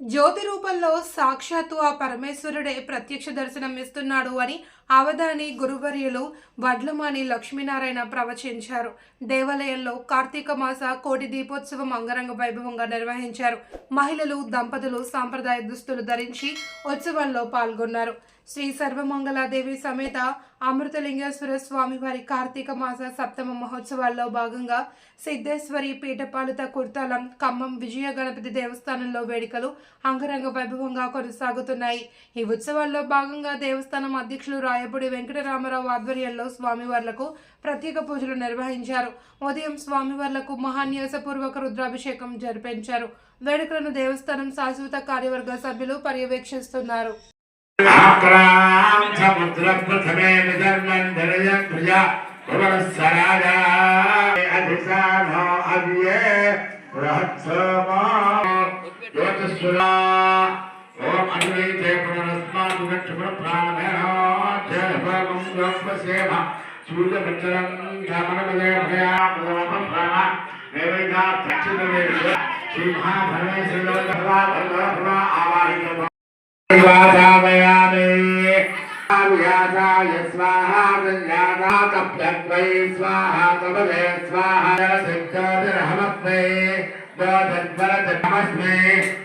జ్యోతి రూపంలో సాక్షాత్తు ఆ పరమేశ్వరుడే ప్రత్యక్ష దర్శనం ఇస్తున్నాడు అని అవధాని గురువర్యులు వడ్లమాని లక్ష్మీనారాయణ ప్రవచించారు. దేవాలయంలో కార్తీక మాస కోటి దీపోత్సవం అంగరంగ వైభవంగా నిర్వహించారు. మహిళలు దంపతులు సాంప్రదాయ దుస్తులు ధరించి ఉత్సవంలో పాల్గొన్నారు. శ్రీ సర్వమంగళాదేవి సమేత అమృతలింగేశ్వర స్వామివారి కార్తీక మాస సప్తమ మహోత్సవాల్లో భాగంగా సిద్ధేశ్వరి పీఠపాలిత కుర్తాలం ఖమ్మం విజయ గణపతి దేవస్థానంలో వేడుకలు అంగరంగ వైభవంగా కొనసాగుతున్నాయి. ఈ ఉత్సవాల్లో భాగంగా దేవస్థానం అధ్యక్షులు రాయపూడి వెంకటరామారావు ఆధ్వర్యంలో స్వామివార్లకు ప్రత్యేక పూజలు నిర్వహించారు. ఉదయం స్వామివార్లకు మహాన్యాసపూర్వక రుద్రాభిషేకం జరిపించారు. వేడుకలను దేవస్థానం శాశ్వత కార్యవర్గ సభ్యులు పర్యవేక్షిస్తున్నారు. आक्राम समुद्र प्रथमे विधर्मन धरयं प्रजा भवन सराजा अधिसान हो अव्ये बृहत्समो ज्योतिष्वरा ओम अद्वैते पुनरस्मात् विक्षुपुर प्राणमे हो जय भगवं ब्रह्म सेवा सूर्य भट्टरं गमन विजय भया प्रथम प्राण नैवेद्यात् चित्तवेद श्री महाभवे श्री Namaste.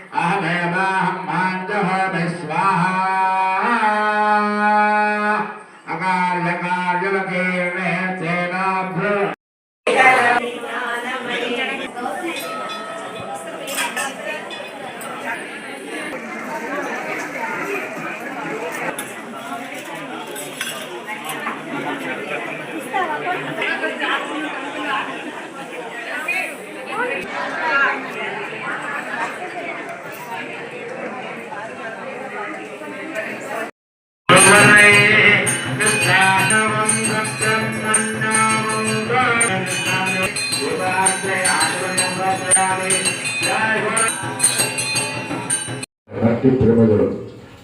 ప్రమిదలు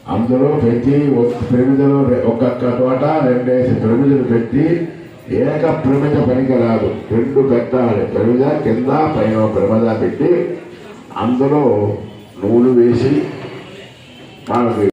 అందులో ప్రతి ఒక్క ఒక్కొక్క చోట రెండేసి ప్రమిదలు పెట్టి ఏక ప్రమిద పనికి రాదు రెండు పెట్టాలి ప్రమిద కింద పైన ఒక ప్రమిద పెట్టి అందులో నూలు వేసి మనకి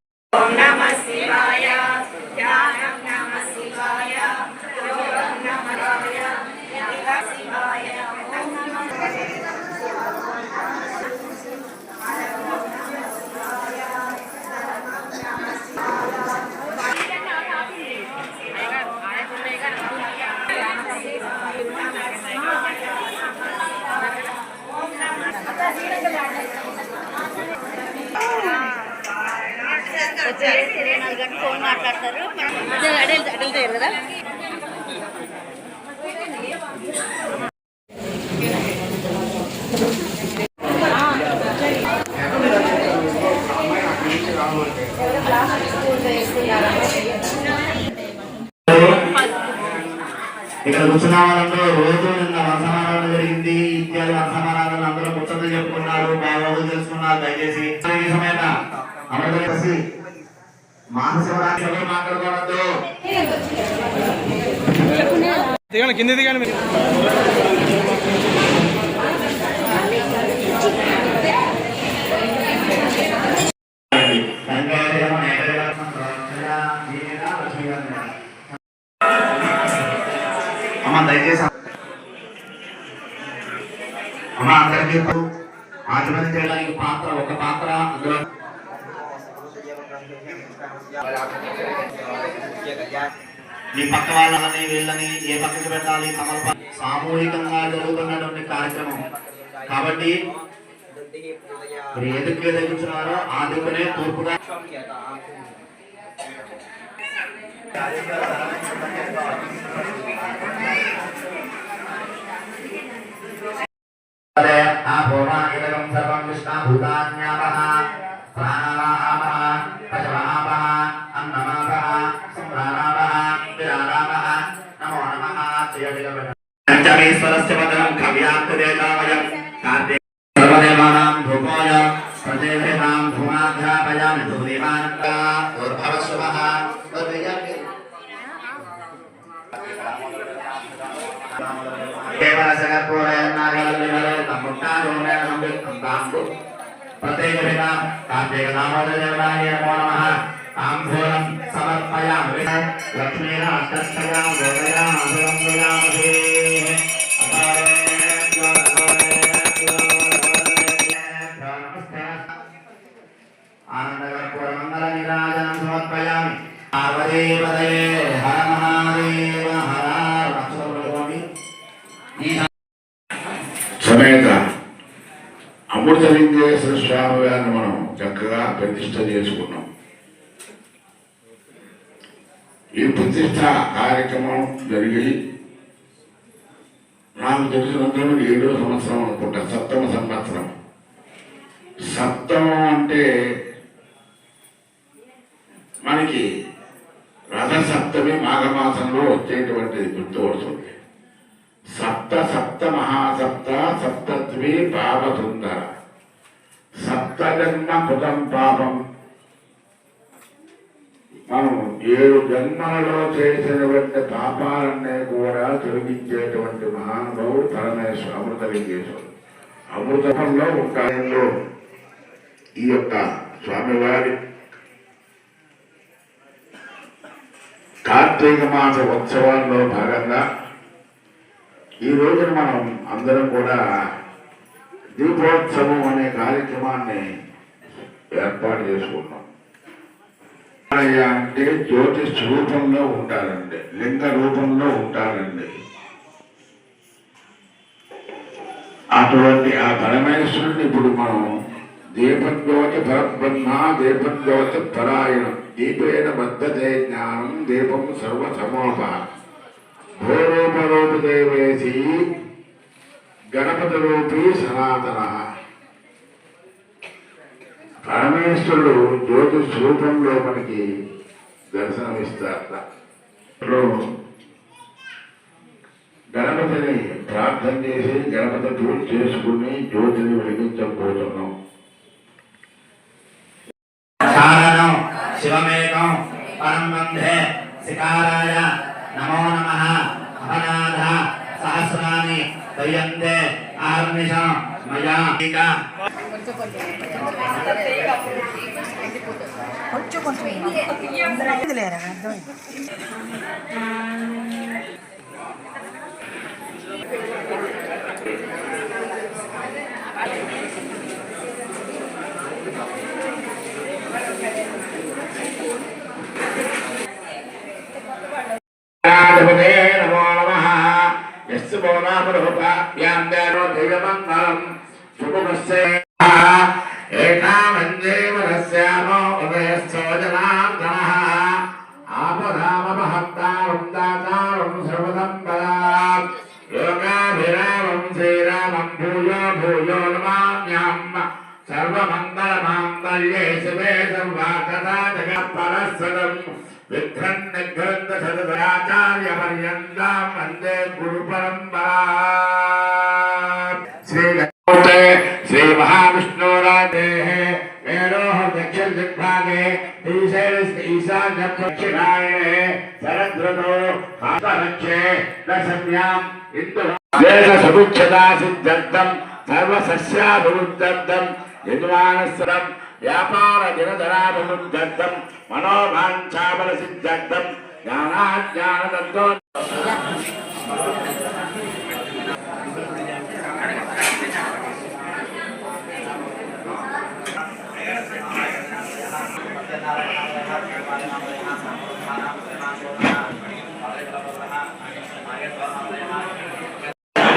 ఇక్కడ రోజు నిన్న వర్షమానాలు జరిగింది. ఇత్యాది వర్షమానాలను అందరూ ముచ్చట్లు చెప్పుకున్నారు బాగోగులు తెలుసుకున్నారు. దయచేసి ఈ సమేత అమృతసి మహాశివరాత్రి ఎవరు మాట్లాడుకోవద్దు. దిగండి కింద దిగండి అమ్మ ఆచరణ చేయడానికి పాత్ర ఒక పాత్ర అందులో. మీ పక్క వాళ్ళని వీళ్ళని ఏ పక్కకి పెట్టాలి? తమ సామూహికంగా జరుగుతున్నటువంటి కార్యక్రమం. కాబట్టి మీరు ఏ దిక్కు ఆ తూర్పుగా अव्याप्तवेदाय कार्तिक सर्वदेवानां धूपाय सर्वेभ्यः धूमाध्यापयामि धूमेवानन्दा उर्भवशुभः प्रत्येकविना कार्तिकनामदेवाय नमो नमः। आम्भूलं समर्पयामि। लक्ष्मीः अष्टस्थयां गोदयामसुरं दयामधेः సమర్పయామి. పార్వదే పార్వతీపదయే హర మహాదేవ హర లక్ష్మీ ఈ సమేత అమృతలింగేశ్వర స్వామి వారిని మనం చక్కగా ప్రతిష్ట చేసుకున్నాం. ఈ ప్రతిష్ట కార్యక్రమం జరిగి నాకు తెలిసినంత ఏడో సంవత్సరం అనుకుంటా సప్తమ సంవత్సరం. సప్తమం అంటే మనకి రథ సప్తమి మాఘమాసంలో వచ్చేటువంటిది గుర్తుపడుతుంది. సప్త సప్త మహాసప్త సప్తద్వి పాపసుందర సప్త జన్మ కృతం పాపం. మనం ఏడు జన్మలలో చేసినటువంటి పాపాలన్నీ కూడా తొలగించేటువంటి మహానుభావుడు పరమేశ్వర అమృతలింగేశ్వరుడు అమృతంలో ఉంటాయంలో ఈ యొక్క స్వామివారి కార్తీక మాస ఉత్సవాల్లో భాగంగా ఈ రోజున మనం అందరం కూడా దీపోత్సవం అనే కార్యక్రమాన్ని ఏర్పాటు చేసుకున్నాం అంటే జ్యోతిష్ రూపంలో ఉంటారండి లింగ రూపంలో ఉంటారండి. అటువంటి ఆ పరమేశ్వరుని ఇప్పుడు మనం దీపజ్యోతి పరబ్రహ్మ దీపజ్యోతి పరాయణం దీపేన బద్ధతే జ్ఞానం దీపం సర్వసమోప. భూరూపరూపదేవేసి గణపతి రూపి సనాతన. పరమేశ్వరుడు జ్యోతి స్వరూపంలో మనకి దర్శనమిస్తారట. గణపతిని ప్రార్థన చేసి గణపతి పూజ చేసుకుని జ్యోతిని వెలిగించబోతున్నాం. వికారాయ నమో నమ. అపనాథ సహస్రాన్ని దయ్యంతే ఆర్నిషం మయా. కొంచెం గణాధిపతే నమో నమః యస్సు మౌనామరూపాభ్యాం దేవో దివ్యమంగళం శుభమస్సే ఏకామంజేవరస్యామో ఉదయస్థో జనార్దనః ఆపదామపహత్తారం దాతారం సర్వదంపదాం యోగాభిరామం శ్రీరామం భూయో భూయో నమామ్యాం సర్వమంగళమాంగళ్యే శివే జగత్పరస్వరం వందే గురు श्रीगते श्रीमहाविष्णोराधेः वेणोः दक्षिणदिग्भागे ईशान्यक्षिणायणे शरद्रतो हासरक्षे दशम्याम् इन्दुच्छदा सिद्धर्थम् सर्वसस्याभिवृद्धर्थम् यजमानस्वरम् व्यापारजनधराभिवृद्धर्थम् मनोभाञ्छाबलसिद्धर्थम् ज्ञानाज्ञानदत्तो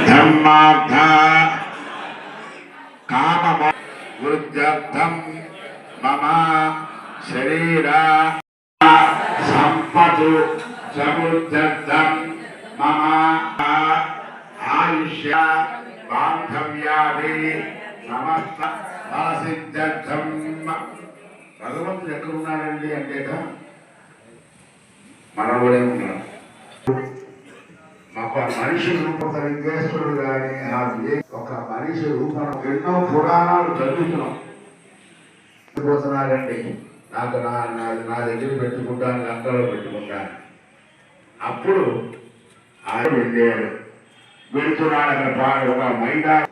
धर्मार्थ काम वृद्धर्थम मम शरीर संपतु समुद्धर्थम मम आयुष्य बांधव्यादि समस्त फलसिद्धर्थम భగవంతుడు ఎక్కడున్నాడండి అంటేట మనవడే ఉన్నాడు. ఒక మనిషి రూపం లింగేశ్వరుడు కానీ ఆ ఒక మనిషి రూపం ఎన్నో పురాణాలు చదువుతున్నాం. పోతున్నాడండి. నాకు నా నా- నా దగ్గర పెట్టుకుంటాను లంకలో పెట్టుకుంటాను. అప్పుడు ఆయన వెళ్ళాడు వెళుతున్నాడు అక్కడ ఒక మైదా